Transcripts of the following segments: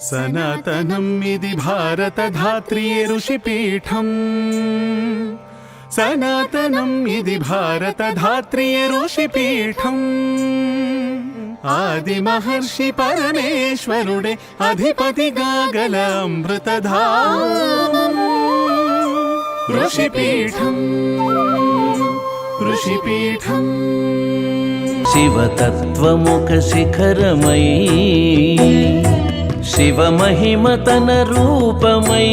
సనాతనం ఇది భారతధాత్రి ఋషిపీఠం. సనాతనం ఇది భారతధాత్రి ఋషిపీఠం. ఆది మహర్షి పరమేశ్వరుడే అధిపతిగా గల అమృతధా ఋషిపీఠం ఋషిపీఠం. శివతత్వముఖ శివమహిమ శివమహిమతన రూపమై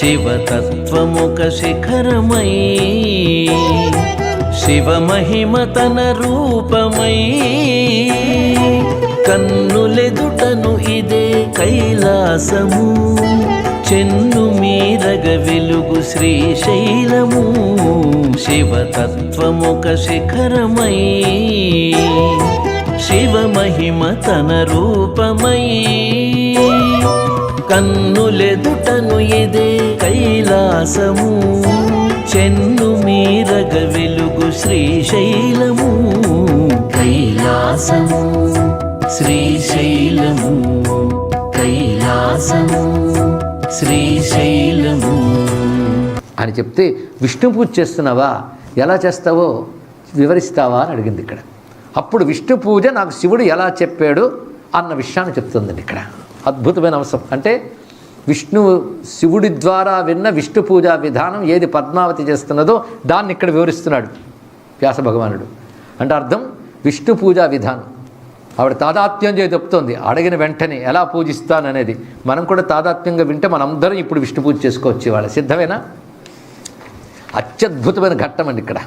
శివతత్వముక శిఖరమై శివమహిమతన రూపమై. కన్నులెదుటను ఇదే కైలాసము చెన్ను మీరగ వెలుగు శ్రీశైలము శివతత్వముక శిఖరమై. శివమహిమ తన రూపమై. కన్నులెదుటను ఇదే కైలాసము. చెన్ను మీరగ వెలుగు శ్రీశైలము కైలాసము శ్రీశైలము కైలాసము శ్రీశైలము అని చెప్తే విష్ణు పూజ చేస్తున్నావా? ఎలా చేస్తావో వివరిస్తావా? అని అడిగింది ఇక్కడ. అప్పుడు విష్ణు పూజ నాకు శివుడు ఎలా చెప్పాడు అన్న విషయాన్ని చెప్తుందండి ఇక్కడ. అద్భుతమైన అంశం అంటే విష్ణువు శివుడి ద్వారా విన్న విష్ణు పూజా విధానం ఏది పద్మావతి చేస్తున్నదో దాన్ని ఇక్కడ వివరిస్తున్నాడు వ్యాస భగవానుడు. అంటే అర్థం విష్ణు పూజా విధానం. ఆవిడ తాదాత్మ్యం చేసి చెప్తోంది అడిగిన వెంటనే ఎలా పూజిస్తాననేది. మనం కూడా తాదాత్మ్యంగా వింటే మనందరం ఇప్పుడు విష్ణు పూజ చేసుకోవచ్చు ఇవాళ. సిద్ధమేనా? అత్యద్భుతమైన ఘట్టం అండి ఇక్కడ.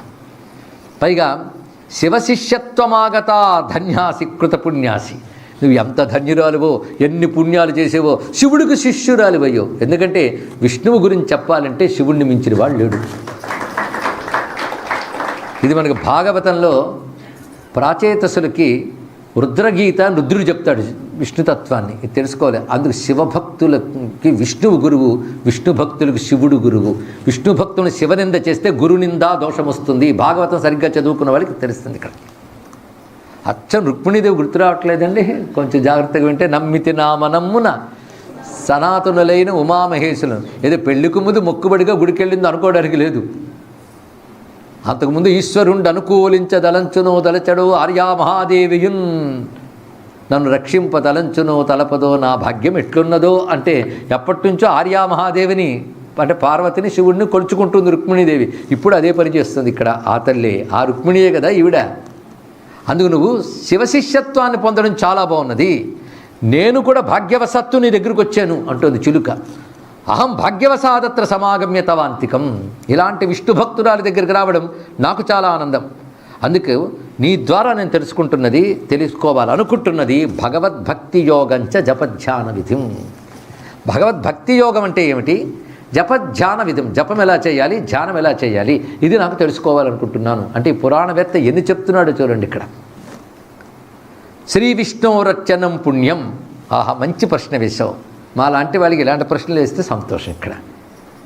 పైగా శివశిష్యత్వమాగత ధన్యాసి కృత పుణ్యాసి నువ్వు ఎంత ధన్యురాలువో ఎన్ని పుణ్యాలు చేసేవో శివుడికి శిష్యురాలివయ్యో. ఎందుకంటే విష్ణువు గురించి చెప్పాలంటే శివుణ్ణి మించిన వాడు లేడు. ఇది మనకు భాగవతంలో ప్రాచేతసులకి రుద్రగీత రుద్రుడు చెప్తాడు. విష్ణుతత్వాన్ని తెలుసుకోవాలి. అందుకు శివభక్తులకి విష్ణువు గురువు విష్ణు భక్తులకు శివుడు గురువు. విష్ణు భక్తులను శివనింద చేస్తే గురునింద దోషం వస్తుంది. భాగవతం సరిగ్గా చదువుకున్న వాళ్ళకి తెలుస్తుంది ఇక్కడ. అచ్చం రుక్మిణీదేవి గుర్తు రావట్లేదండి? కొంచెం జాగ్రత్తగా వింటే నమ్మితి నా మనమ్మున సనాతనులైన ఉమామహేశులను ఏదో పెళ్ళికి ముందు మొక్కుబడిగా గుడికెళ్ళింది అనుకోవడానికి లేదు. అంతకుముందు ఈశ్వరుండు అనుకూలించదలంచునో దలచడు ఆర్యా మహాదేవియున్. నన్ను రక్షింపదలంచునో తలపదో నా భాగ్యం ఎట్లున్నదో అంటే ఎప్పటి నుంచో ఆర్యా మహాదేవిని అంటే పార్వతిని శివుడిని కొలుచుకుంటుంది రుక్మిణీదేవి. ఇప్పుడు అదే పని చేస్తుంది ఇక్కడ ఆ తల్లి. ఆ రుక్మిణియే కదా ఈవిడ. అందుకు నువ్వు శివశిష్యత్వాన్ని పొందడం చాలా బాగున్నది. నేను కూడా భాగ్యవసత్తు నీ దగ్గరికి వచ్చాను అంటుంది చిలుక. అహం భాగ్యవసాదత్ర సమాగమ్య తవాంతికం ఇలాంటి విష్ణు భక్తురాలి దగ్గరికి రావడం నాకు చాలా ఆనందం. అందుకు నీ ద్వారా నేను తెలుసుకుంటున్నది తెలుసుకోవాలనుకుంటున్నది భగవద్భక్తి యోగంచ జపధ్యాన విధిం. భగవద్భక్తి యోగం అంటే ఏమిటి? జపధ్యాన విధం. జపం ఎలా చేయాలి? ధ్యానం ఎలా చేయాలి? ఇది నాకు తెలుసుకోవాలనుకుంటున్నాను. అంటే పురాణవేత్త ఎన్ని చెప్తున్నాడో చూడండి ఇక్కడ. శ్రీ విష్ణురచనం పుణ్యం. ఆహా మంచి ప్రశ్న వేశావు. మా లాంటి వాళ్ళకి ఇలాంటి ప్రశ్నలు వేస్తే సంతోషం ఇక్కడ.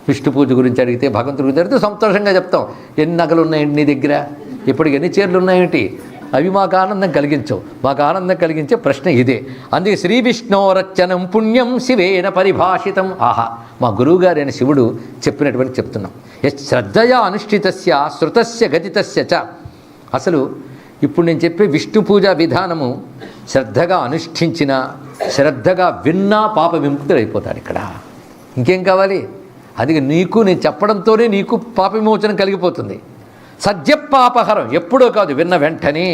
విష్ణు పూజ గురించి అడిగితే భగవంతుడి గురించి అడిగితే సంతోషంగా చెప్తాం. ఎన్ని నగలు ఉన్నాయండి నీ దగ్గర? ఇప్పుడు ఎన్ని చీరలు ఉన్నాయేంటి? అవి మాకు ఆనందం కలిగించవు. మాకు ఆనందం కలిగించే ప్రశ్న ఇదే. అందుకే శ్రీ విష్ణోరచనం పుణ్యం శివేన పరిభాషితం. ఆహా మా గురువుగారైన శివుడు చెప్పినటువంటి చెప్తున్నాం. శ్రద్ధయా అనుష్ఠితస్య శృతస్య గతితస్య చ. అసలు ఇప్పుడు నేను చెప్పే విష్ణు పూజ విధానము శ్రద్ధగా అనుష్ఠించిన శ్రద్ధగా విన్నా పాప విముక్తుడు అయిపోతాడు ఇక్కడ. ఇంకేం కావాలి? అది నీకు నేను చెప్పడంతోనే నీకు పాప విమోచనం కలిగిపోతుంది. సద్య పాపహరం ఎప్పుడో కాదు విన్న వెంటనే.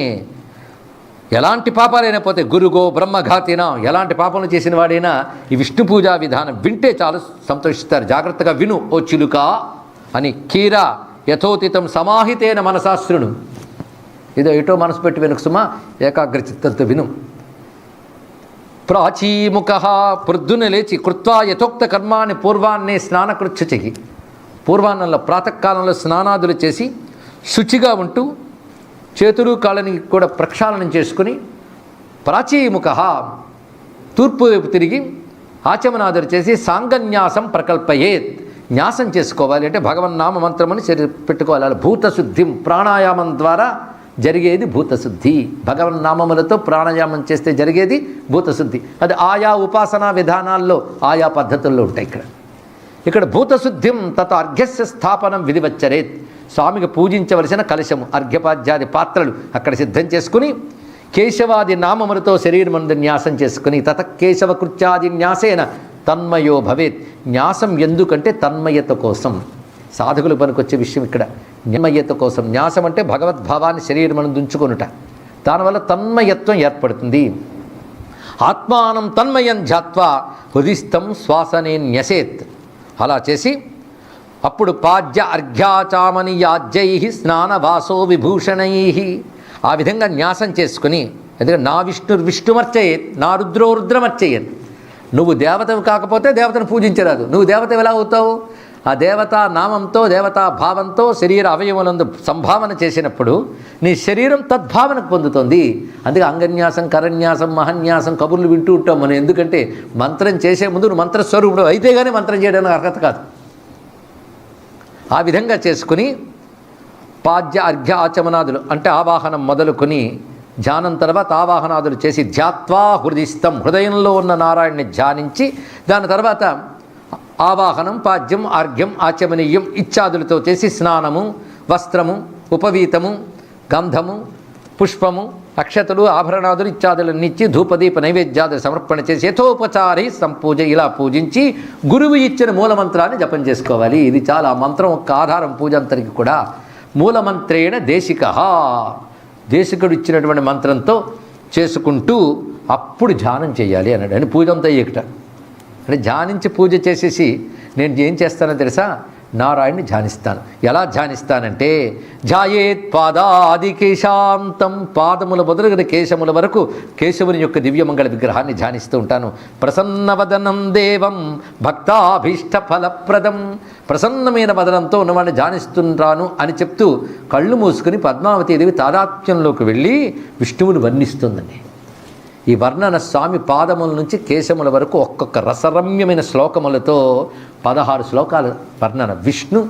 ఎలాంటి పాపాలైనా పోతే గురుగో బ్రహ్మఘాతినా ఎలాంటి పాపములు చేసిన వాడైనా ఈ విష్ణు పూజా విధానం వింటే చాలు సంతోషిస్తారు. జాగ్రత్తగా విను ఓ చిలుక అని కీరా యథోతితం సమాహితేన మనశాస్త్రును ఇదో ఎటో మనసు పెట్టి వెనుక సుమా ఏకాగ్ర చిత్తంతో విను. ప్రాచీముఖ ప్రొద్దున లేచి కృత్వా యథోక్త కర్మాన్ని పూర్వాన్నే స్నానకృత్య చెయ్యి. పూర్వాన్నంలో ప్రాతకాలంలో స్నానాదులు చేసి శుచిగా ఉంటూ చేతులు కాళ్ళని కూడా ప్రక్షాళనం చేసుకుని ప్రాచీముఖ తూర్పు వైపు తిరిగి ఆచమనాదులు చేసి సాంగన్యాసం ప్రకల్పయేత్ న్యాసం చేసుకోవాలి అంటే భగవన్నామ మంత్రమని పెట్టుకోవాలి. అలా భూతశుద్ధిం ప్రాణాయామం ద్వారా జరిగేది భూతశుద్ధి. భగవన్ నామములతో ప్రాణాయామం చేస్తే జరిగేది భూతశుద్ధి. అది ఆయా ఉపాసనా విధానాల్లో ఆయా పద్ధతుల్లో ఉంటాయి ఇక్కడ. ఇక్కడ భూతశుద్ధిం తత అర్ఘ్యస్య స్థాపనం విధివచ్చరేత్. స్వామికి పూజించవలసిన కలశము అర్ఘ్యపాద్యాది పాత్రలు అక్కడ సిద్ధం చేసుకుని కేశవాది నామములతో శరీరమందు న్యాసం చేసుకుని తత కేశవకృత్యాది న్యాసేన తన్మయో భవేత్. న్యాసం ఎందుకంటే తన్మయత కోసం. సాధకులు పనికొచ్చే విషయం ఇక్కడ. తన్మయత కోసం. న్యాసం అంటే భగవద్భావాన్ని శరీరం దుంచుకొనుట దానివల్ల తన్మయత్వం ఏర్పడుతుంది. ఆత్మానం తన్మయం ధ్యాత్వా హృదిస్థం శ్వాసనే న్యసేత్. అలా చేసి అప్పుడు పాద్య అర్ఘ్యాచామని యాజ్యై స్నానవాసో విభూషణై. ఆ విధంగా న్యాసం చేసుకుని ఎందుకంటే నా విష్ణు విష్ణుమర్చయేత్ నా రుద్రో రుద్రమర్చయేత్. నువ్వు దేవతవి కాకపోతే దేవతను పూజించరాదు. నువ్వు దేవత ఎలా అవుతావు? ఆ దేవతా నామంతో దేవతా భావంతో శరీర అవయవనందు సంభావన చేసినప్పుడు నీ శరీరం తద్భావనకు పొందుతుంది. అందుకే అంగన్యాసం కరన్యాసం మహన్యాసం కబుర్లు వింటూ ఉంటాం మనం. ఎందుకంటే మంత్రం చేసే ముందు నువ్వు మంత్రస్వరూపుడు అయితే కానీ మంత్రం చేయడానికి అర్హత కాదు. ఆ విధంగా చేసుకుని పాద్య అర్ఘ్య ఆచమనాదులు అంటే ఆవాహనం మొదలుకొని ధ్యానం తర్వాత ఆవాహనాదులు చేసి ధ్యాత్వా హృదిస్తం హృదయంలో ఉన్న నారాయణ్ణి ధ్యానించి దాని తర్వాత ఆవాహనం పాద్యం ఆర్ఘ్యం ఆచమనీయం ఇత్యాదులతో చేసి స్నానము వస్త్రము ఉపవీతము గంధము పుష్పము అక్షతలు ఆభరణాదులు ఇత్యాదులన్నీ ఇచ్చి ధూపదీప నైవేద్యాదులు సమర్పణ చేసి యథోపచారి సంపూజ ఇలా పూజించి గురువు ఇచ్చిన మూలమంత్రాన్ని జపం చేసుకోవాలి. ఇది చాలా మంత్రం ఒక ఆధారం పూజ అంతరికి కూడా. మూలమంత్రేణ దేశిక. దేశికుడు ఇచ్చినటువంటి మంత్రంతో చేసుకుంటూ అప్పుడు ధ్యానం చేయాలి అన్నాడు. అని పూజ అంతా అంటే ధ్యానించి పూజ చేసేసి నేను ఏం చేస్తానో తెలుసా? నారాయణ్ణి ధ్యానిస్తాను. ఎలా ధ్యానిస్తానంటే ధ్యాయేత్ పాదాది కేశాంతం పాదముల మొదలుగిన కేశముల వరకు కేశవుని యొక్క దివ్యమంగళ విగ్రహాన్ని ధ్యానిస్తూ ఉంటాను. ప్రసన్నవదనం దేవం భక్తాభీష్ట ఫలప్రదం ప్రసన్నమైన వదనంతో ఉన్నవాడిని ధ్యానిస్తుంటాను అని చెప్తూ కళ్ళు మూసుకుని పద్మావతీదేవి తాదాత్మ్యంలోకి వెళ్ళి విష్ణువుని వర్ణిస్తుందండి. ఈ వర్ణన స్వామి పాదముల నుంచి కేశముల వరకు ఒక్కొక్క రసరమ్యమైన శ్లోకములతో పదహారు శ్లోకాల వర్ణన. విష్ణు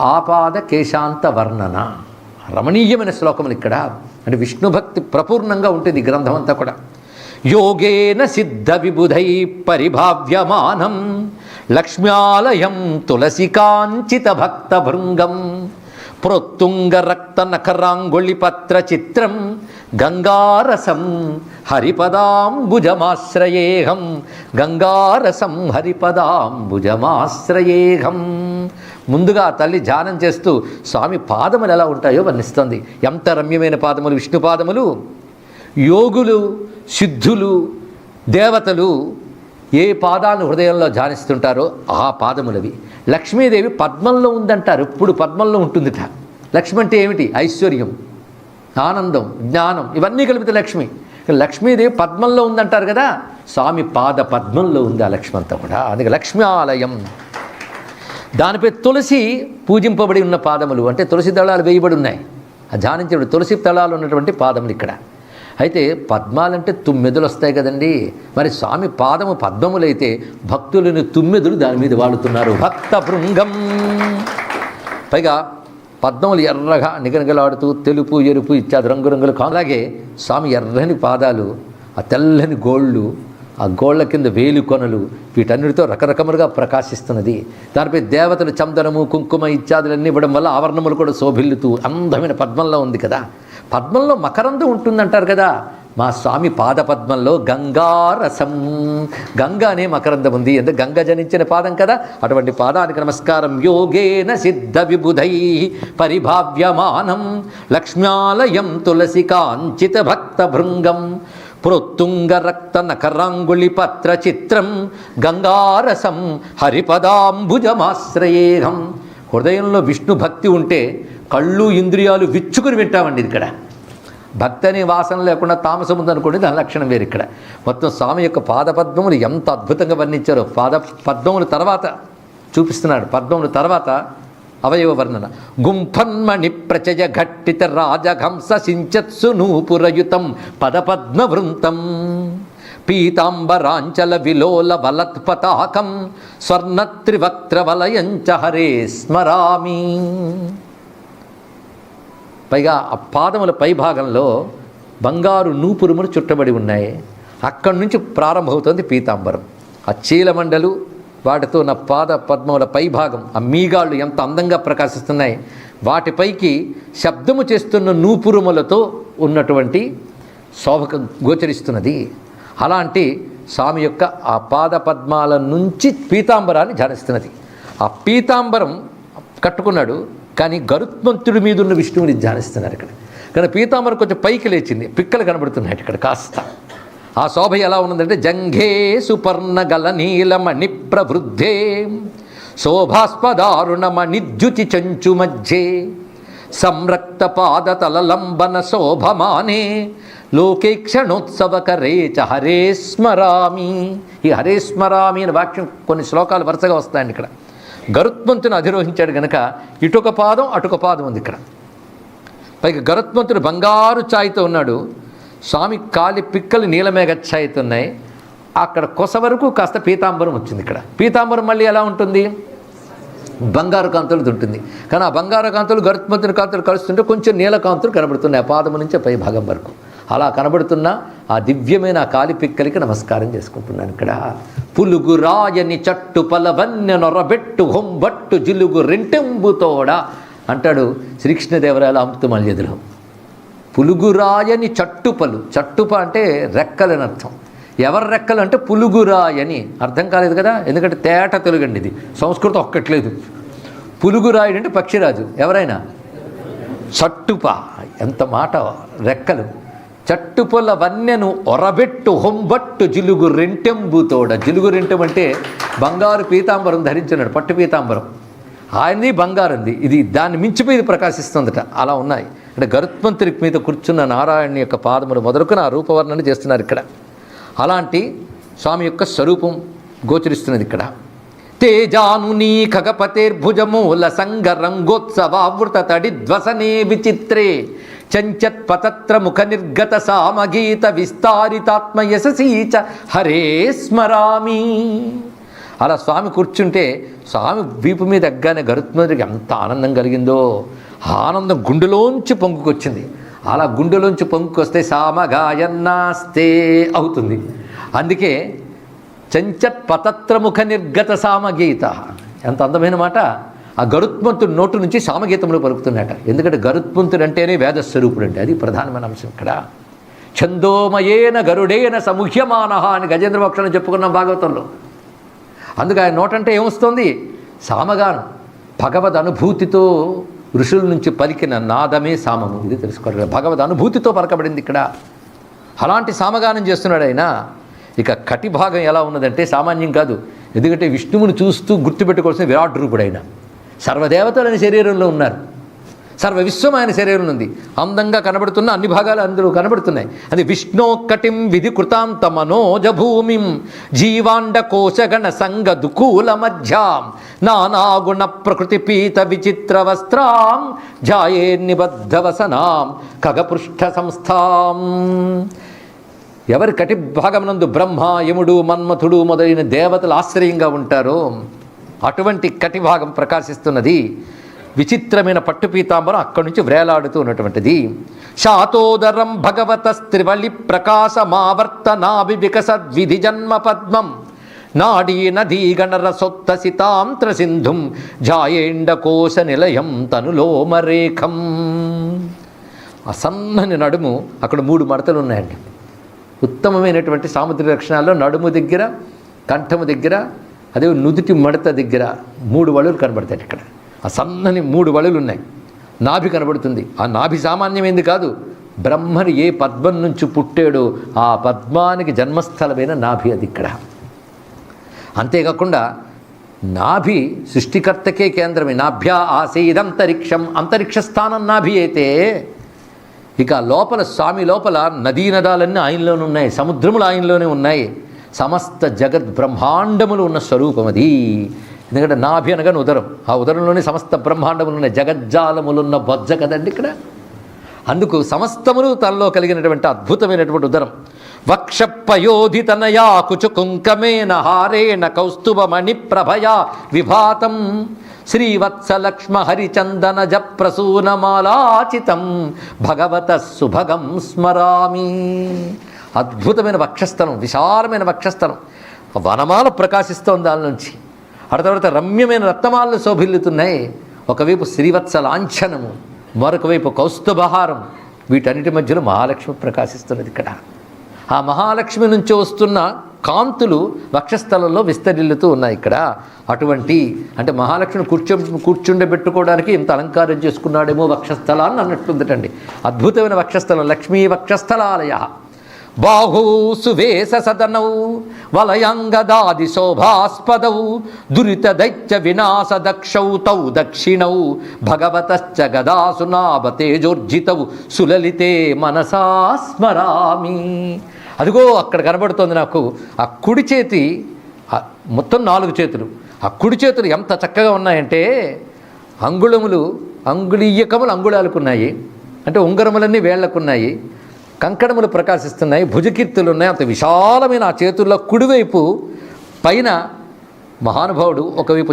ఆపాద కేశాంత వర్ణన. రమణీయమైన శ్లోకములు ఇక్కడ. అంటే విష్ణు భక్తి ప్రపూర్ణంగా ఉంటుంది ఈ గ్రంథం అంతా కూడా. యోగేన సిద్ధ విబుధై పరిభావ్యమానం. లక్ష్మ్యాలయం తులసికాంచిత భక్త భృంగం. ప్రోత్తుంగ రక్త నఖరాంగుళి పత్ర చిత్రం. గంగారసం హరిపదాంబుజమాశ్రయేహం. గంగారసం హరిపదాంబుజమాశ్రయేహం. ముందుగా తల్లి ధ్యానం చేస్తూ స్వామి పాదములు ఎలా ఉంటాయో వర్ణిస్తుంది. ఎంత రమ్యమైన పాదములు విష్ణు పాదములు. యోగులు సిద్ధులు దేవతలు ఏ పాదాలను హృదయంలో ధ్యానిస్తుంటారో ఆ పాదములవి. లక్ష్మీదేవి పద్మంలో ఉందంటారు. ఇప్పుడు పద్మంలో ఉంటుందిట. లక్ష్మి అంటే ఏమిటి? ఐశ్వర్యం. ఆనందం జ్ఞానం ఇవన్నీ కలిపితే లక్ష్మి. లక్ష్మీదేవి పద్మంలో ఉందంటారు కదా స్వామి పాద పద్మంలో ఉంది ఆ లక్ష్మి అంతా కూడా. అందుకే లక్ష్మి ఆలయం. దానిపై తులసి పూజింపబడి ఉన్న పాదములు. అంటే తులసి దళాలు వేయబడి ఉన్నాయి. ఆ ధ్యానించబడి తులసి దళాలు ఉన్నటువంటి పాదములు ఇక్కడ. అయితే పద్మాలంటే తుమ్మెదులు వస్తాయి కదండి. మరి స్వామి పాదము పద్మములైతే భక్తులను తుమ్మెదులు దాని మీద వాడుతున్నారు. భక్త భృంగం పైగా పద్మములు ఎర్రగా నిగనిగలాడుతూ తెలుపు ఎరుపు ఇత్యాది రంగురంగులు అలాగే స్వామి ఎర్రని పాదాలు ఆ తెల్లని గోళ్ళు ఆ గోళ్ళ కింద వేలు కొనలు వీటన్నిటితో రకరకములుగా ప్రకాశిస్తున్నది. దానిపై దేవతలు చందనము కుంకుమ ఇత్యాదులన్నీ ఇవ్వడం వల్ల ఆవరణములు కూడా శోభిల్లుతూ అందమైన పద్మంలో ఉంది కదా. పద్మంలో మకరందం ఉంటుందంటారు కదా. మా స్వామి పాదపద్మంలో గంగారసం. గంగా అనే మకరందం ఉంది. ఎందుకు? గంగ జనించిన పాదం కదా. అటువంటి పాదానికి నమస్కారం. యోగేన సిద్ధ విబుధై పరిభావ్యమానం. లక్ష్మ్యాలయం తులసి కాంచిత భక్త భృంగం. ప్రోత్తుంగ రక్త నకరాంగుళి పత్ర చిత్రం. గంగారసం హరిపదాంబుజమాశ్రయేహం. హృదయంలో విష్ణు భక్తి ఉంటే కళ్ళు ఇంద్రియాలు విచ్చుకుని వింటామండి ఇక్కడ. భక్తి అనే వాసన లేకుండా తామసం ఉందనుకోండి దాని లక్షణం వేరు ఇక్కడ. మొత్తం స్వామి యొక్క పాదపద్మములు ఎంత అద్భుతంగా వర్ణించారో పాద పద్మముల తర్వాత చూపిస్తున్నాడు. పద్మముల తర్వాత అవయవ వర్ణన. గుంఫన్మణి ప్రచయ ఘట్టిత రాజహంస సించత్సు నూపురయుతం పదపద్మ వృంతం. పీతాంబరాంచల విలోల వలత్పతాకం స్వర్ణత్రివక్త్ర హరే స్మరామి. పైగా ఆ పాదముల పై భాగంలో బంగారు నూపురుములు చుట్టబడి ఉన్నాయి. అక్కడి నుంచి ప్రారంభమవుతుంది పీతాంబరం. ఆ చీలమండలు వాటితో నా పాద పద్మముల పైభాగం ఆ మీగాళ్ళు ఎంత అందంగా ప్రకాశిస్తున్నాయి. వాటిపైకి శబ్దము చేస్తున్న నూపురుములతో ఉన్నటువంటి శోభకు గోచరిస్తున్నది. అలాంటి స్వామి యొక్క ఆ పాద పద్మాల నుంచి పీతాంబరాన్ని ధ్యానిస్తున్నది. ఆ పీతాంబరం కట్టుకున్నాడు. కానీ గరుత్మంతుడి మీద ఉన్న విష్ణువుని ధ్యానిస్తున్నారు ఇక్కడ. కానీ పీతాంబరం కొంచెం పైకి లేచింది. పిక్కలు కనబడుతున్నాయి ఇక్కడ కాస్త. ఆ శోభ ఎలా ఉన్నదంటే జంఘే సుపర్ణ గల నీలమణి ప్రవృద్ధే శోభాస్పదారుణమణిద్యుతి చంచు మధ్యే సంరక్త పాదతలలంబన శోభమానే లోకే క్షణోత్సవకరే చ హరే స్మరామి. ఈ హరే స్మరామి అనే వాక్యం కొన్ని శ్లోకాలు వరుసగా వస్తాయండి ఇక్కడ. గరుత్మంతుని అధిరోహించాడు గనక ఇటొక పాదం అటొక పాదం ఉంది ఇక్కడ. పైగా గరుత్మంతుడు బంగారు ఛాయ్తో ఉన్నాడు. స్వామి కాలి పిక్కలు నీలమేఘ ఛాయితో ఉన్నాయి. అక్కడ కొస వరకు కాస్త పీతాంబరం వచ్చింది ఇక్కడ. పీతాంబరం మళ్ళీ ఎలా ఉంటుంది? బంగారు కాంతులు ఉంటుంది కానీ ఆ బంగారు కాంతులు గరుత్మంతుని కాంతులు కలుస్తుంటే కొంచెం నీల కాంతులు కనబడుతున్నాయి. ఆ పాదము నుంచి పై భాగం వరకు. అలా కనబడుతున్న ఆ దివ్యమైన కాలి పిక్కలికి నమస్కారం చేసుకుంటున్నాను ఇక్కడ. పులుగు రాయని చట్టు పలవన్య నొరబెట్టు హొంబట్టు జిలుగు రెంటెంబుతోడ అంటాడు శ్రీకృష్ణదేవరాయల అమృతమల్యదులో పులుగురాయని చట్టుపలు చట్టుప అంటే రెక్కలని అర్థం. ఎవరి రెక్కలు అంటే పులుగురాయని. అర్థం కాలేదు కదా? ఎందుకంటే తేట తెలుగండి ఇది. సంస్కృతం ఒక్కట్లేదు. పులుగురాయుడు అంటే పక్షిరాజు. ఎవరైనా? చట్టుప ఎంత మాట. రెక్కలు. చట్టుపొల వన్యను ఒరబెట్టు హొంబట్టు జిలుగు రెంటెంబుతోడ జిలుగు రెంటెం అంటే బంగారు పీతాంబరం ధరించినాడు పట్టు పీతాంబరం. ఆయనది బంగారంది. ఇది దాన్ని మించిపోయి ప్రకాశిస్తుందట. అలా ఉన్నాయి. అంటే గరుత్మంతుడి మీద కూర్చున్న నారాయణ యొక్క పాదములు మొదలుకున్న ఆ రూపవర్ణన చేస్తున్నారు ఇక్కడ. అలాంటి స్వామి యొక్క స్వరూపం గోచరిస్తున్నది ఇక్కడ. తేజానునీ ఖగపతేర్భుజమూల సంగ రంగోత్సవావృత తడిధ్వసనే విచిత్రే. చంచత్పతత్ర ముఖ నిర్గత సామగీత విస్తారితాత్మ యశసీచ హరే స్మరామి. అలా స్వామి కూర్చుంటే స్వామి వీపు మీద ఎగ్గానే గరుత్మంతుడికి ఎంత ఆనందం కలిగిందో ఆనందం గుండెలోంచి పొంగుకొచ్చింది. అలా గుండెలోంచి పొంగుకొస్తే సామగాయన్నాస్తే అవుతుంది. అందుకే చంచత్ పతత్రముఖ నిర్గత సామగీత. ఎంత అందమైన మాట. ఆ గరుత్మంతుడి నోటు నుంచి సామగీతంలో పలుకుతున్నట ఎందుకంటే గరుత్మంతుడు అంటేనే వేదస్వరూపుడు అంటే అది ప్రధానమైన అంశం ఇక్కడ. ఛందోమయేన గరుడేన సముహ్యమాన అని గజేంద్ర భక్షణం చెప్పుకున్నాం భాగవతంలో. అందుకు ఆయన నోటంటే ఏమొస్తుంది? సామగానం భగవద్ అనుభూతితో ఋషుల నుంచి పలికిన నాదమే సామము. ఇది తెలుసుకోవాలి. భగవద్ అనుభూతితో పలకబడింది ఇక్కడ. అలాంటి సామగానం చేస్తున్నాడు ఆయన. ఇక కటి భాగం ఎలా ఉన్నదంటే సామాన్యం కాదు. ఎందుకంటే విష్ణువుని చూస్తూ గుర్తుపెట్టుకోవాల్సిన విరాట్ రూపుడైనా సర్వదేవతలు ఆయన శరీరంలో ఉన్నారు. సర్వ విశ్వం ఆయన శరీరంలో ఉంది. అందంగా కనబడుతున్న అన్ని భాగాలు అందులో కనబడుతున్నాయి. అది విష్ణోక్కటిం విధి కృతాంత మనోజభూమిం జీవాండ కోశగణ సంగ దుకూల మధ్యాం. నానాగుణ ప్రకృతి పీత విచిత్ర వస్త్రాం. జాయే నిబద్ధ వసనాం ఖగపృష్ఠ సంస్థాం. ఎవరి కటి భాగమునందు బ్రహ్మ యముడు మన్మథుడు మొదలైన దేవతలు ఆశ్రయంగా ఉంటారో అటువంటి కటి భాగం ప్రకాశిస్తున్నది. విచిత్రమైన పట్టు పీతాంబరం అక్కడి నుంచి వ్రేలాడుతూ ఉన్నటువంటిది. శాతోదరం భగవత స్త్రివళి ప్రకాశమావర్తనాభి వికసద్విధి జన్మ పద్మం నాడీ నదీ గణరసొత్త సితాంత్ర సింధుం. జాయేండ కోశ నిలయం తనులోమరేఖం ఆ సన్నని నడుము అక్కడ మూడు మడతలు ఉన్నాయండి. ఉత్తమమైనటువంటి సాముద్రిక లక్షణాల్లో నడుము దగ్గర కంఠము దగ్గర అదే నుదుటి మడత దగ్గర మూడు వళులు కనబడతాయి ఇక్కడ. ఆ సన్నని మూడు వళులు ఉన్నాయి. నాభి కనబడుతుంది. ఆ నాభి సామాన్యమైంది కాదు? బ్రహ్మని ఏ పద్మం నుంచి పుట్టాడో ఆ పద్మానికి జన్మస్థలమైన నాభి అది ఇక్కడ. అంతేకాకుండా నాభి సృష్టికర్తకే కేంద్రమే. నాభ్యా ఆసీదంతరిక్షం అంతరిక్ష స్థానం నాభి అయితే ఇక లోపల స్వామి లోపల నదీ నదాలన్నీ ఆయనలోనే ఉన్నాయి. సముద్రములు ఆయనలోనే ఉన్నాయి. సమస్త జగత్ బ్రహ్మాండములు ఉన్న స్వరూపం అది ఎందుకంటే నాభి అనగానే ఉదరం. ఆ ఉదరంలోనే సమస్త బ్రహ్మాండములు ఉన్న జగజ్జాలములున్న బొజ్జ కదండి ఇక్కడ? అందుకు సమస్తమును తనలో కలిగినటువంటి అద్భుతమైనటువంటి ఉదరం. వక్షపయోధితనయా కుచు కుంకమేన హారేణ కౌస్తుభమణి ప్రభయా విభాతం. శ్రీవత్సలక్ష్మ హరిచందన జప్రసూనమాలాచితం భగవత సుభగం స్మరామి. అద్భుతమైన వక్షస్థలం విశాలమైన వక్షస్థలం. వనమాల ప్రకాశిస్తోంది దాని నుంచి. ఆ తర్వాత రమ్యమైన రత్నమాలను శోభిల్లుతున్నాయి. ఒకవైపు శ్రీవత్స లాంఛనము మరొక వైపు కౌస్తుభహారం. వీటన్నిటి మధ్యలో మహాలక్ష్మి ప్రకాశిస్తున్నది ఇక్కడ. ఆ మహాలక్ష్మి నుంచి వస్తున్న కాంతులు వక్షస్థలంలో విస్తరిల్లుతూ ఉన్నాయి ఇక్కడ. అటువంటి అంటే మహాలక్ష్మిని కూర్చో కూర్చుండబెట్టుకోవడానికి ఇంత అలంకారం చేసుకున్నాడేమో వక్షస్థలాన్ని అన్నట్లుందటండి అద్భుతమైన వక్షస్థలం లక్ష్మీ వక్షస్థలాలయ. బాహూ సువేశ సదనౌ వలయంగదాది శోభాస్పదౌ దురిత దైత్య వినాశ దక్షౌ తౌ దక్షిణౌ భగవతశ్చ గదాసునాభ తేజోర్జితౌ సులలితే మనసా స్మరామి. అదిగో అక్కడ కనబడుతోంది నాకు ఆ కుడి చేతి మొత్తం నాలుగు చేతులు ఆ కుడి చేతులు ఎంత చక్కగా ఉన్నాయంటే అంగుళములు అంగుళీయకములు అంగుళాలకున్నాయి అంటే ఉంగరములన్నీ వేళ్ళకున్నాయి కంకణములు ప్రకాశిస్తున్నాయి భుజకీర్తులు ఉన్నాయి అంత విశాలమైన ఆ చేతుల్లో కుడివైపు పైన మహానుభావుడు ఒకవైపు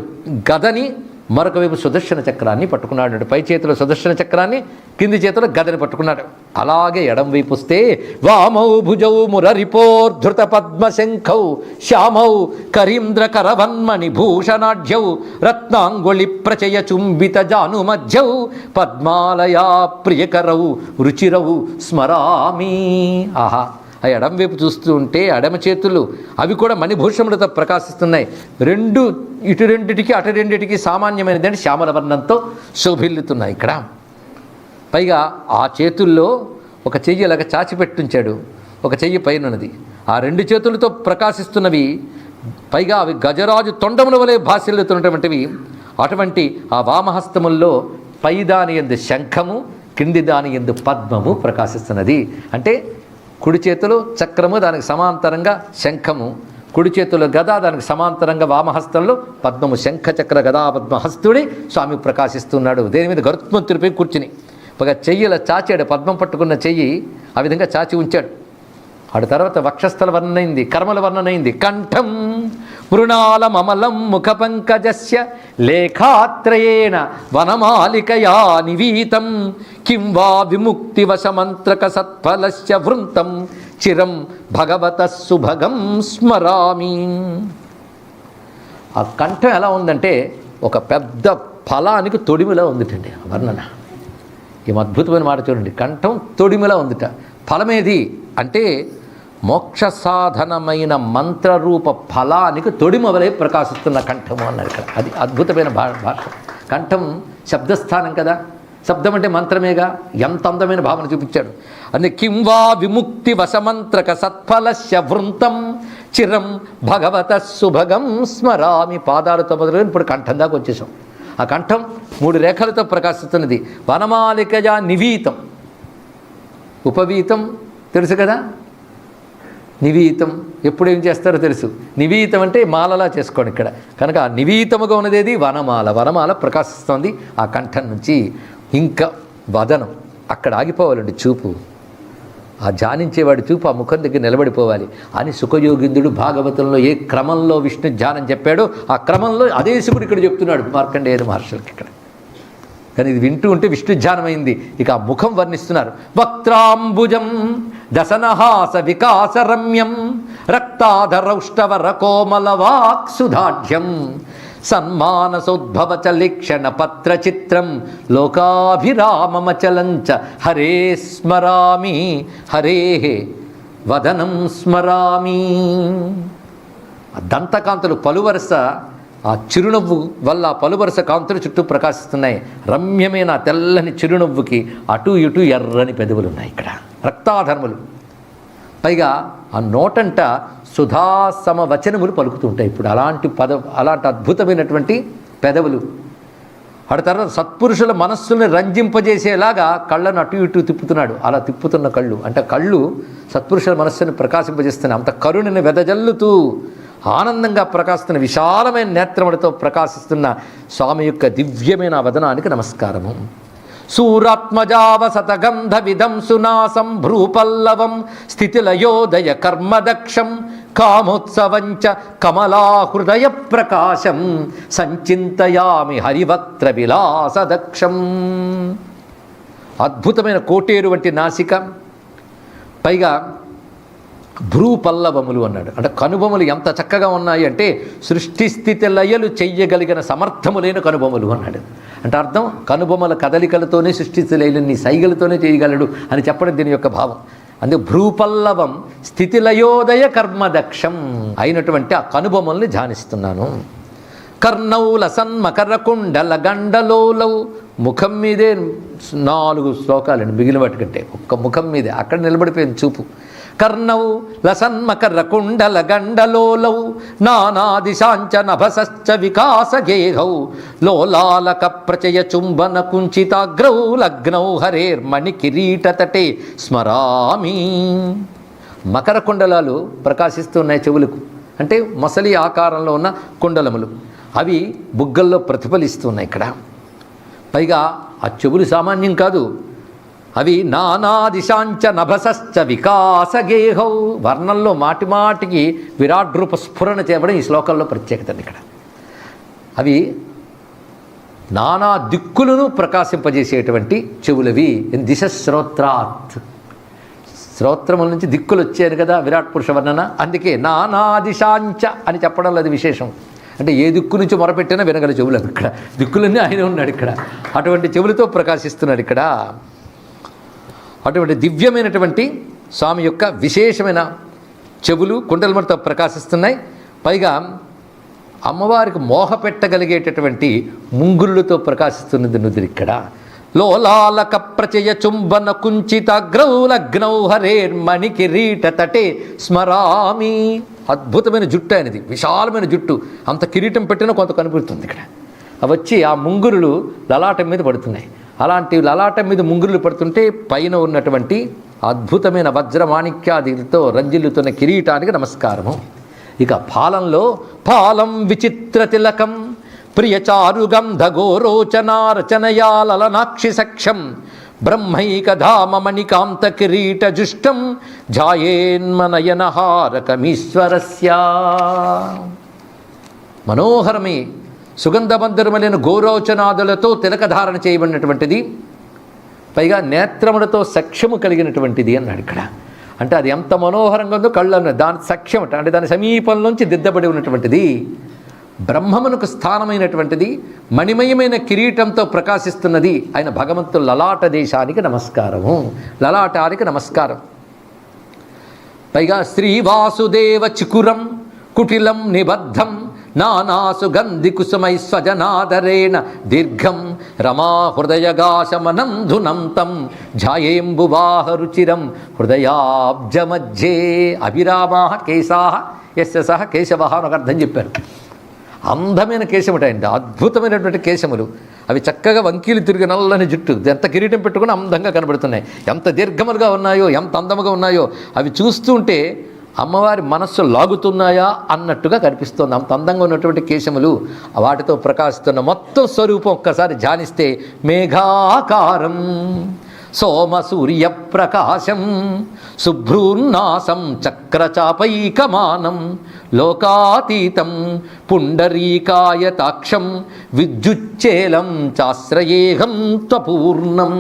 గదని మరొక వైపు సుదర్శన చక్రాన్ని పట్టుకున్నాడు పై చేతిలో సుదర్శన చక్రాన్ని కింది చేతిలో గదని పట్టుకున్నాడు. అలాగే ఎడం వైపు వస్తే వామౌ భుజౌ మురరిపోర్ధృత పద్మశంఖౌ శ్యామౌ కరీంద్ర కరవన్మణి భూషణాఢ్యౌ రత్నాంగుళి ప్రచయ చుంబిత జాను మధ్యౌ పద్మాలయా ప్రియకరౌ రుచిరౌ స్మరామి. ఆహా! ఆ ఎడమ వైపు చూస్తూ ఉంటే ఎడమ చేతులు అవి కూడా మణిభూషములతో ప్రకాశిస్తున్నాయి. రెండు ఇటు రెండిటికి అటు రెండిటికి సామాన్యమైనదంటే శ్యామల వర్ణంతో శోభిల్లుతున్నాయి ఇక్కడ. పైగా ఆ చేతుల్లో ఒక చెయ్యి ఇలాగ చాచిపెట్టుంచాడు ఒక చెయ్యి పైన ఉన్నది ఆ రెండు చేతులతో ప్రకాశిస్తున్నవి పైగా అవి గజరాజు తొండముల వలె భాసిల్లుతున్నటువంటివి. అటువంటి ఆ వామహస్తముల్లో పై దాని ఎందు శంఖము కింది దాని ఎందు పద్మము ప్రకాశిస్తున్నది. అంటే కుడి చేతిలో చక్రము దానికి సమాంతరంగా శంఖము. కుడి చేతిలో గద దానికి సమాంతరంగా వామహస్తంలో పద్మము శంఖ చక్ర గదా పద్మహస్తుడి స్వామి ప్రకాశిస్తున్నాడు. దేని మీద గరుత్మంతుడిపై కూర్చుని. ఒక చెయ్యిలా చాచాడు పద్మం పట్టుకున్న చెయ్యి ఆ విధంగా చాచి ఉంచాడు. ఆడు తర్వాత వక్షస్థల వర్ణనైంది కర్మల వర్ణనైంది కంఠం మృణాల మమలం ముఖ పంకజస్య లేఖాత్రయేణ వనమాలికయా నివీతం కిం వా విముక్తి వశమంత్రక సత్ఫలస్య వృంతం. చిరం భగవత సుభగం స్మరామి. ఆ కంఠం ఎలా ఉందంటే ఒక పెద్ద ఫలానికి తొడిమిలా ఉందిటండి వర్ణన. ఏం అద్భుతమైన మాట చూడండి. కంఠం తొడిమిలా ఉందిట. ఫలమేది అంటే మోక్ష సాధనమైన మంత్రరూప ఫలానికి తొడిమవలై ప్రకాశిస్తున్న కంఠము అన్నారు ఇక్కడ. అది అద్భుతమైన భా భాష కంఠం శబ్దస్థానం కదా. శబ్దం అంటే మంత్రమేగా? ఎంత అందమైన భావన చూపించాడు. అని కిం వా విముక్తి వశమంత్రక సత్ఫలస్య వృంతం చిరం భగవత సుభగం స్మరామి పాదాలతో మొదలు ఇప్పుడు కంఠం దాకా వచ్చేసాం. ఆ కంఠం మూడు రేఖలతో ప్రకాశిస్తున్నది. వనమాలికజా నివీతం. ఉపవీతం తెలుసు కదా? నివీతం. ఎప్పుడు ఏం చేస్తారో తెలుసు. నివీతం అంటే మాలలా చేసుకోండి ఇక్కడ. కనుక ఆ నివీతముగా ఉన్నదేది? వనమాల. వనమాల ప్రకాశిస్తోంది. ఆ కంఠం నుంచి ఇంకా వదనం. అక్కడ ఆగిపోవాలండి చూపు. ఆ ధ్యానించేవాడి చూపు ఆ ముఖం దగ్గర నిలబడిపోవాలి. అని సుఖయోగిందుడు భాగవతంలో ఏ క్రమంలో విష్ణు ధ్యానం చెప్పాడో ఆ క్రమంలో అదే శివుడు ఇక్కడ చెప్తున్నాడు. మార్కండేయ మహర్షులకి ఇక్కడ. కానీ ఇది వింటూ ఉంటే విష్ణు ధ్యానమైంది. ఇక ఆ ముఖం వర్ణిస్తున్నారు. వక్త్రాంబుజం దశనహాస వికాస రమ్యం రక్తాధరౌష్టవర కోమల వాక్సుధాఢ్యం సన్మానసోద్భవ చలిక్షణ పత్ర చిత్రం లోకాభిరామమచలంచ హరే స్మరామి హరే వదనం స్మరామి. ఆ దంతకాంతులు పలువరస ఆ చిరునవ్వు వల్ల పలువరుస కాంతులు చుట్టూ ప్రకాశిస్తున్నాయి. రమ్యమైన తెల్లని చిరునవ్వుకి అటు ఇటు ఎర్రని పెదవులు ఉన్నాయి ఇక్కడ. రక్తాధర్ములు. పైగా ఆ నోటంట సుధాసమ వచనములు పలుకుతుంటాయి ఇప్పుడు అలాంటి పద అలాంటి అద్భుతమైనటువంటి పెదవులు. అటు తర్వాత సత్పురుషుల మనస్సుల్ని రంజింపజేసేలాగా కళ్ళను అటు ఇటు తిప్పుతున్నాడు. అలా తిప్పుతున్న కళ్ళు. అంటే కళ్ళు సత్పురుషుల మనస్సుని ప్రకాశింపజేస్తున్నాయి. అంత కరుణని వెదజల్లుతూ ఆనందంగా ప్రకాశిస్తున్న విశాలమైన నేత్రములతో ప్రకాశిస్తున్న స్వామి యొక్క దివ్యమైన వదనానికి నమస్కారము. సూరాత్మజావసతగంధ విధం సునాసం భ్రూపల్లవం స్థితిలయోదయ కర్మదక్షం కామోత్సవంచ కమలా ప్రకాశం సంచింతయామి హరివక్త్ర విలాసదక్షం. అద్భుతమైన కోటేరు వంటి నాసిక. పైగా భ్రూపల్లవములు అన్నాడు. అంటే కనుబొమలు ఎంత చక్కగా ఉన్నాయి అంటే సృష్టి స్థితి లయలు చెయ్యగలిగిన సమర్థములైన కనుబొమలు అన్నాడు. అంటే అర్థం? కనుబొమల కదలికలతోనే సృష్టి లయలని సైగలతోనే చేయగలడు అని చెప్పడం దీని యొక్క భావం. అందుకే భ్రూపల్లవం స్థితిలయోదయ కర్మదక్షం అయినటువంటి ఆ కనుబొమల్ని ధ్యానిస్తున్నాను. కర్ణౌల సన్మకర కుండల గండలోలవు ముఖం మీదే నాలుగు శ్లోకాలండి మిగిలిన వాటికంటే ఒక్క ముఖం మీదే. అక్కడ నిలబడిపోయింది చూపు. కర్ణౌ లసన్మకర కుండల గండలోలౌ నానాదిశాంచ నభసశ్చ వికాస గేహౌ లోలాలక ప్రచయ చుంబన కుంచితాగ్రౌ లగ్నౌ హరేర్మణి కిరీటతటే స్మరామి. మకర కుండలాలు ప్రకాశిస్తున్నాయి చెవులకు. అంటే మొసలి ఆకారంలో ఉన్న కుండలములు. అవి బుగ్గల్లో ప్రతిఫలిస్తున్నాయి ఇక్కడ. పైగా ఆ చెవులు సామాన్యం కాదు. అవి నానాదిశాంచ నభసశ్చ వికాసగేహౌ. వర్ణంలో మాటిమాటికి విరాట్ రూప స్ఫురణ చేయబడి ఈ శ్లోకంలో ప్రత్యేకత ఇక్కడ. అవి నానా దిక్కులను ప్రకాశింపజేసేటువంటి చెవులవి. దిశ శ్రోత్రాత్. శ్రోత్రముల నుంచి దిక్కులు వచ్చారు కదా విరాట్ పురుష వర్ణన. అందుకే నానాదిశాంచ అని చెప్పడంలో అది విశేషం. అంటే ఏ దిక్కు నుంచి మొరపెట్టినా వినగల చెవులు అవి ఇక్కడ. దిక్కులన్నీ ఆయన ఉన్నాడు ఇక్కడ. అటువంటి చెవులతో ప్రకాశిస్తున్నాడు ఇక్కడ. అటువంటి దివ్యమైనటువంటి స్వామి యొక్క విశేషమైన చెవులు కుండలమలతో ప్రకాశిస్తున్నాయి. పైగా అమ్మవారికి మోహ పెట్టగలిగేటటువంటి ముంగురులతో ప్రకాశిస్తున్నది నుదురు ఇక్కడ. లోలాలక ప్రచయ చుంబన కుంచితాగ్రౌ లగ్నౌ హరేర్మణి కిరీట తటే స్మరామి. అద్భుతమైన జుట్టు ఆయనది విశాలమైన జుట్టు. అంత కిరీటం పెట్టినా కొంత కనిపిస్తుంది ఇక్కడ. అవి వచ్చి ఆ ముంగురులు లలాటం మీద పడుతున్నాయి. అలాంటి లలాటం మీద ముంగురులు పడుతుంటే పైన ఉన్నటువంటి అద్భుతమైన వజ్రమాణిక్యాదితో రంజిల్లుతున్న కిరీటానికి నమస్కారము. ఇక పాలంలో పాలం విచిత్ర తిలకం ప్రియచారుగంధగోరోచనారచనయాలనాక్షి సఖ్యం బ్రహ్మైకధామమణికాంత కిరీట జుష్టం జాయేన్మనయనహారకమీశ్వరస్య మనోహరమే సుగంధబంధరములైన గోరోచనాదులతో తిలకధారణ చేయబడినటువంటిది పైగా నేత్రములతో సఖ్యము కలిగినటువంటిది అన్నాడు ఇక్కడ. అంటే అది ఎంత మనోహరంగా ఉందో కళ్ళు దాని సఖ్యం అంటే దాని సమీపంలోంచి దిద్దబడి ఉన్నటువంటిది బ్రహ్మమునకు స్థానమైనటువంటిది మణిమయమైన కిరీటంతో ప్రకాశిస్తున్నది ఆయన భగవంతుడు లలాట దేశానికి నమస్కారము. లలాటానికి నమస్కారం. పైగా శ్రీవాసుదేవ చికురం కుటిలం నిబద్ధం నానాసుగంధి కుసుమై స్వజనాదరేణ దీర్ఘం రమా హృదయగాశమనం ధునం తం ఝాయేంబువాహరుచిరం హృదయాబ్జమధ్యే అభిరామా కేశాహ ఎస్య సహ కేశవ అని ఒక అర్థం చెప్పారు. అందమైన కేశముటాయండి అద్భుతమైనటువంటి కేశములు. అవి చక్కగా వంకీలు తిరిగి నల్లని జుట్టు ఎంత కిరీటం పెట్టుకుని అందంగా కనబడుతున్నాయి. ఎంత దీర్ఘములుగా ఉన్నాయో ఎంత అందముగా ఉన్నాయో అవి చూస్తుంటే అమ్మవారి మనస్సు లాగుతున్నాయా అన్నట్టుగా కనిపిస్తుంది. అంత అందంగా ఉన్నటువంటి కేశములు వాటితో ప్రకాశిస్తున్న మొత్తం స్వరూపం ఒక్కసారి ధ్యానిస్తే మేఘాకారం సోమ సూర్య ప్రకాశం శుభ్రూర్ణాసం చక్రచాపైకమానం లోకాతీతం పుండరీకాయతాక్షం విద్యుచ్చేలం చాశ్రయేహం త్వపూర్ణం.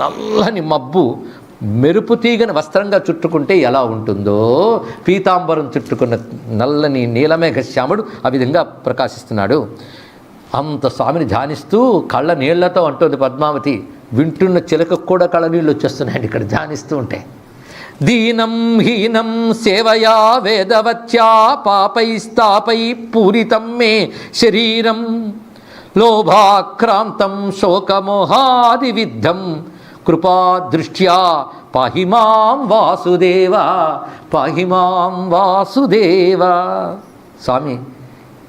నల్లని మబ్బు మెరుపు తీగని వస్త్రంగా చుట్టుకుంటే ఎలా ఉంటుందో పీతాంబరం చుట్టుకున్న నల్లని నీలమేఘ శ్యాముడు ఆ విధంగా ప్రకాశిస్తున్నాడు. అంత స్వామిని ధ్యానిస్తూ కళ్ళ నీళ్ళతో అంటుంది పద్మావతి వింటున్న చిలకకు కూడా కళ్ళ నీళ్ళు వచ్చేస్తున్నాయండి ఇక్కడ ధ్యానిస్తూ ఉంటే. దీనం హీనం సేవయా వేదవత్యా పాపై స్థాపై పూరితం మే శరీరం. లోభాక్రాంతం శోకమోహాది విద్ధం కృపాదృష్ట్యా దృష్ట్యా మాం వాసుదేవ పహిమాం వాసుదేవ. స్వామి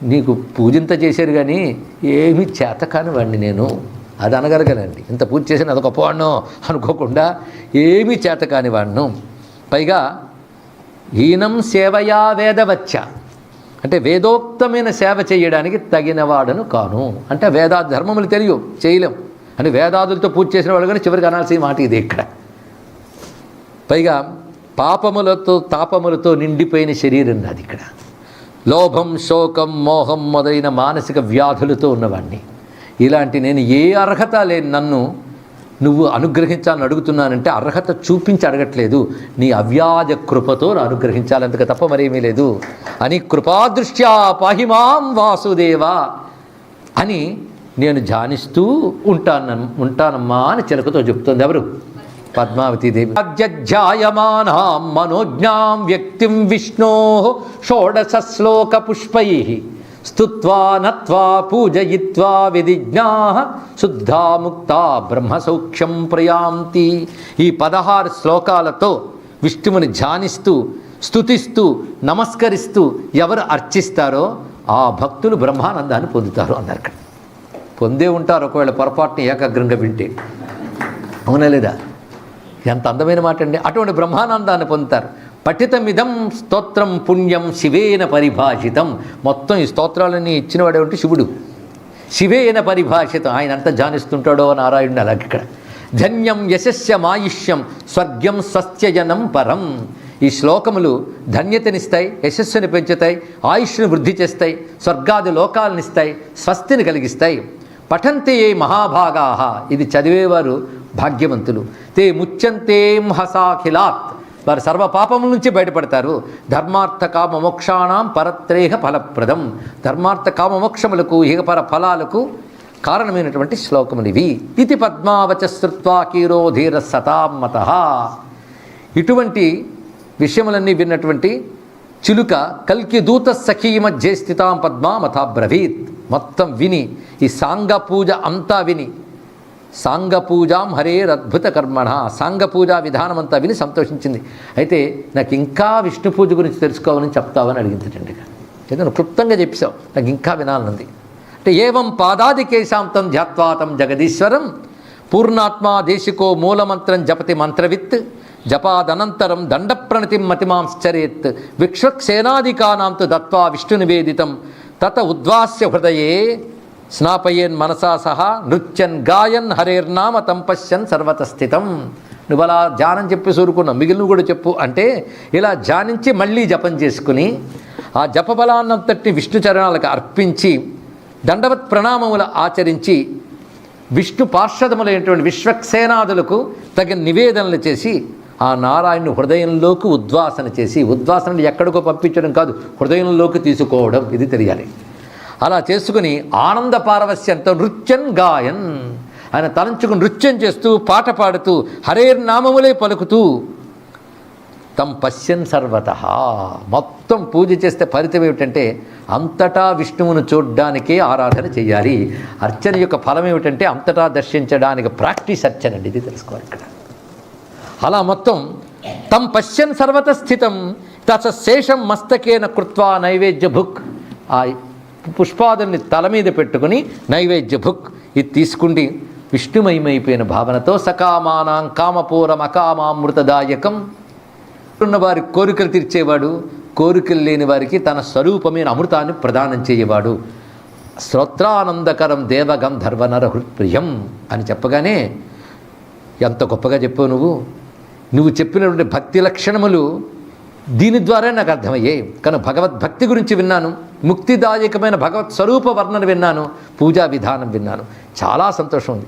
నీకు పూజింత చేశారు కానీ ఏమి చేత కానివ్వండి నేను. అది అనగలగనండి ఇంత పూజ చేసిన అది గొప్పవాడినో అనుకోకుండా ఏమీ చేత కానివాడిను పైగా హీనం సేవయా వేదవచ్చ. అంటే వేదోక్తమైన సేవ చేయడానికి తగినవాడను కాను. అంటే వేదా ధర్మములు తెలియవు చేయలేం. అని వేదాదులతో పూజ చేసిన వాళ్ళు కానీ చివరికి అనాల్సిన మాట ఇది ఇక్కడ. పైగా పాపములతో తాపములతో నిండిపోయిన శరీరం నాది ఇక్కడ. లోభం శోకం మోహం మొదలైన మానసిక వ్యాధులతో ఉన్నవాడిని ఇలాంటి నేను ఏ అర్హత లేని నన్ను నువ్వు అనుగ్రహించాలని అడుగుతున్నానంటే అర్హత చూపించి అడగట్లేదు. నీ అవ్యాజ కృపతో అనుగ్రహించాలంతక తప్ప మరేమీ లేదు. అని కృపాదృష్ట్యా పాహిమాం వాసుదేవా అని నేను ధ్యానిస్తూ ఉంటాను ఉంటానమ్మా అని చిలకతో చెప్తుంది ఎవరు? పద్మావతీదేవి దేవి. మనోజ్ఞాం వ్యక్తిం విష్ణో షోడశ శ్లోక పుష్పై స్తుత్వా నత్వా పూజయిత్వా విధిజ్ఞా శుద్ధా ముక్తా బ్రహ్మసౌఖ్యం ప్రయాంతి. ఈ పదహారు శ్లోకాలతో విష్ణువుని ధ్యానిస్తూ స్తుతిస్తూ నమస్కరిస్తూ ఎవరు అర్చిస్తారో ఆ భక్తులు బ్రహ్మానందాన్ని పొందుతారు అన్నారు పొందే ఉంటారు ఒకవేళ పొరపాటుని ఏకాగ్రంగా వింటే. అవునా లేదా? ఎంత అందమైన మాట అండి. అటువంటి బ్రహ్మానందాన్ని పొందుతారు. పఠితమిదం స్తోత్రం పుణ్యం శివేన పరిభాషితం. మొత్తం ఈ స్తోత్రాలన్నీ ఇచ్చినవాడే ఉంటే శివుడు. శివేన పరిభాషితం. ఆయన ఎంత ధ్యానిస్తుంటాడో నారాయణుడు అలాగే ఇక్కడ. ధన్యం యశస్య మాయుష్యం స్వర్గం స్వస్త్యజనం పరం. ఈ శ్లోకములు ధన్యతనిస్తాయి యశస్సుని పెంచుతాయి ఆయుష్ను వృద్ధి చేస్తాయి స్వర్గాది లోకాలనిస్తాయి స్వస్తిని కలిగిస్తాయి. పఠంతే ఏ మహాభాగా. ఇది చదివేవారు భాగ్యవంతులు. తే ముచ్యంతేం హసాఖిలాత్. వారు సర్వ పాపముల నుంచి బయటపడతారు. ధర్మార్థ కామమోక్షాణం పరత్రేహ ఫలప్రదం. ధర్మార్థ కామమోక్షములకు ఇహపర ఫలాలకు కారణమైనటువంటి శ్లోకములు ఇవి ఇది పద్మావచశ్రుత్వా కీరోధీర సతామత. ఇటువంటి విషయములన్నీ విన్నటువంటి చిలుక కల్కి దూత సఖీ మధ్య స్థితాం పద్మామథ బ్రవీత్ మొత్తం విని ఈ సాంగ పూజ అంతా విని సాంగ పూజాం హరేరద్భుత కర్మణ సాంగ పూజా విధానం అంతా విని సంతోషించింది. అయితే నాకు ఇంకా విష్ణు పూజ గురించి తెలుసుకోవాలని చెప్తావని అడిగిందండి ఏదైనా క్లుప్తంగా చెప్పావు. నాకు ఇంకా వినాలనుంది. అంటే ఏవం పాదాది కేశాంతం ధ్యాత్వాతం జగదీశ్వరం పూర్ణాత్మా దేశికో మూలమంత్రం జపతి మంత్రవిత్ జపాదనంతరం దండప్రణతిం మతిమాంశ్చరేత్ విక్ష్వక్సేనాదికానాంతు దత్వా విష్ణు నివేదితం తత ఉద్వాస్య హృదయే స్నాపయేన్ మనసా సహా నృత్యన్ గాయన్ హరేర్నామ తం పశ్యన్ సర్వత స్థితం. నువ్వు అలా ధ్యానం చెప్పి సూరుకున్నావు మిగిలిన కూడా చెప్పు. అంటే ఇలా ధ్యానించి మళ్ళీ జపం చేసుకుని ఆ జపబలాన్నంతటి విష్ణు చరణాలకు అర్పించి దండవత్ ప్రణామములు ఆచరించి విష్ణు పార్షదములైనటువంటి విశ్వక్సేనాదులకు తగిన నివేదనలు చేసి ఆ నారాయణు హృదయంలోకి ఉద్వాసన చేసి ఉద్వాసనలు ఎక్కడికో పంపించడం కాదు హృదయంలోకి తీసుకోవడం ఇది తెలియాలి. అలా చేసుకుని ఆనంద పారవస్యంతో నృత్యం గాయన్. ఆయన తలంచుకుని నృత్యం చేస్తూ పాట పాడుతూ హరేర్నామములే పలుకుతూ తం పశ్యన్ సర్వత. మొత్తం పూజ చేస్తే ఫలితం ఏమిటంటే అంతటా విష్ణువును చూడ్డానికే ఆరాధన చేయాలి. అర్చన యొక్క ఫలం ఏమిటంటే అంతటా దర్శించడానికి ప్రాక్టీస్ అర్చన అండి ఇది తెలుసుకోవాలి ఇక్కడ. అలా మొత్తం తం పశ్యన్ సర్వత స్థితం తస శేషం మస్తకేన కృత్వా నైవేద్య భుక్. ఆ పుష్పాదుల్ని తల మీద పెట్టుకుని నైవేద్య భుక్. ఇది తీసుకుండి విష్ణుమయమైపోయిన భావనతో సకామానాం కామపూరం అకామామృతదాయకం. ఉన్న వారి కోరికలు తీర్చేవాడు కోరికలు లేని వారికి తన స్వరూపమైన అమృతాన్ని ప్రదానం చేయవాడు. శ్రోత్రానందకరం దేవగం ధర్వనర హృత్ప్రియం అని చెప్పగానే ఎంత గొప్పగా చెప్పావు నువ్వు? నువ్వు చెప్పినటువంటి భక్తి లక్షణములు దీని ద్వారా నాకు అర్థమయ్యాయి కను భగవద్భక్తి గురించి విన్నాను ముక్తిదాయకమైన భగవత్ స్వరూప వర్ణన విన్నాను పూజా విధానం విన్నాను. చాలా సంతోషం ఉంది.